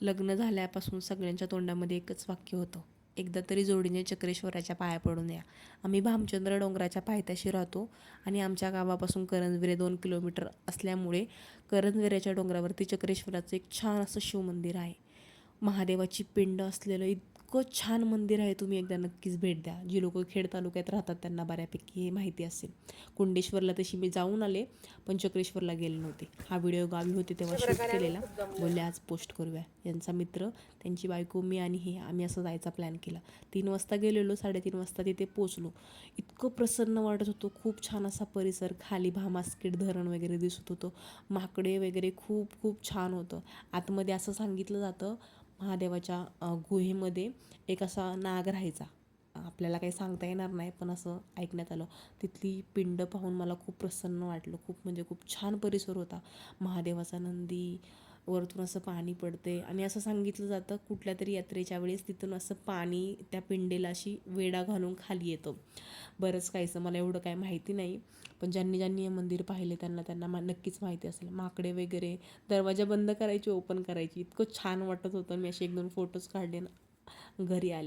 लग्न झाल्यापासून सगळ्यांच्या तोंडामध्ये एकच वाक्य होतं. एकदा तरी जोडीने चक्रेश्वराच्या पाया पडून या. आम्ही भामचंद्र डोंगराच्या पायथ्याशी राहतो आणि आमच्या गावापासून करंजविरे दोन किलोमीटर असल्यामुळे करंजविऱ्याच्या डोंगरावरती चक्रेश्वराचं एक छान असं शिवमंदिर आहे. महादेवाची पिंड असलेलं इतकं छान मंदिर आहे तुम्ही एकदा नक्कीच भेट द्या. जी लोक खेड तालुक्यात राहतात त्यांना बऱ्यापैकी हे माहिती असेल. कुंडेश्वरला तशी मी जाऊन आले पण चक्रेश्वरला गेले नव्हते. हा व्हिडिओ गावी होते तेव्हा शूट केलेला. बोलले आज पोस्ट करूया. यांचा मित्र त्यांची बायको मी आणि हे आम्ही असं जायचा प्लॅन केला. तीन वाजता गेलेलो साडेतीन वाजता तिथे पोचलो इतकं प्रसन्न वाटत होतं. खूप छान असा परिसर खाली भामास्केट धरण वगैरे दिसत होतं. माकडे वगैरे खूप खूप छान होतं. आतमध्ये असं सांगितलं जातं महादेवाच्या गुहेमध्ये एक असा नाग राहायचा. आपल्याला काही सांगता येणार नाही पण असं ऐकण्यात आलं. तिथली पिंड पाहून मला खूप प्रसन्न वाटलं. खूप म्हणजे खूप छान परिसर होता. महादेवाचा नंदी वरतून असं पाणी पडते आणि असं सांगितलं जातं कुठल्या तरी यात्रेच्या वेळेस तिथून असं पाणी त्या पिंडेला अशी वेडा घालून खाली येतं. बरंच काहीचं मला एवढं काय माहिती नाही. पण ज्यांनी ज्यांनी हे मंदिर पाहिले त्यांना त्यांना मा नक्कीच माहिती असेल. माकडे वगैरे दरवाजा बंद करायची ओपन करायची. इतकं छान वाटत होतं. मी असे एक दोन फोटोज काढले ना घरी आले.